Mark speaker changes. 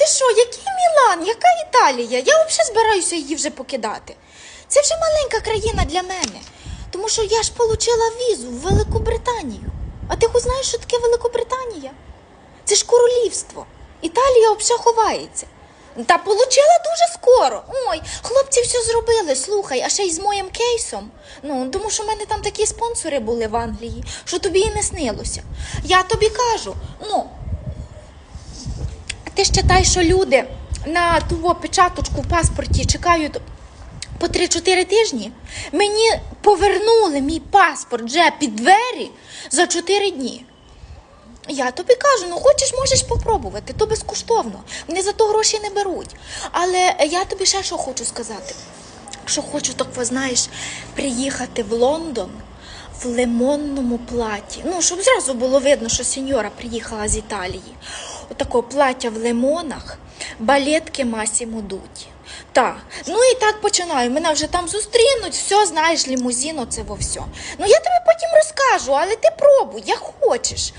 Speaker 1: ти що, який Мілан, яка Італія? Я взагалі збираюся її вже покидати. Це вже маленька країна для мене. Тому що я ж отримала візу в Велику Британію. А ти хоч знаєш, що таке Великобританія? Це ж королівство. Італія взагалі ховається. Та получила дуже скоро. Ой, хлопці все зробили. Слухай, а ще й з моїм кейсом. Ну, тому що в мене там такі спонсори були в Англії, що тобі і не снилося. Я тобі кажу, ну, ти ж читай, що люди на ту печаточку в паспорті чекають по 3-4 тижні. Мені повернули мій паспорт вже під двері за 4 дні. Я тобі кажу, ну хочеш, можеш попробувати, то безкоштовно. Вони за то гроші не беруть. Але я тобі ще що хочу сказати. Що хочу, так знаєш, приїхати в Лондон в лимонному платі. Ну, щоб зразу було видно, що сеньора приїхала з Італії. Отако плаття в лимонах, балетки масім Дуті. Так, ну і так починаю. Мене вже там зустрінуть, все, знаєш, лімузін, оце во все. Ну я тобі потім розкажу, але ти пробуй, як хочеш.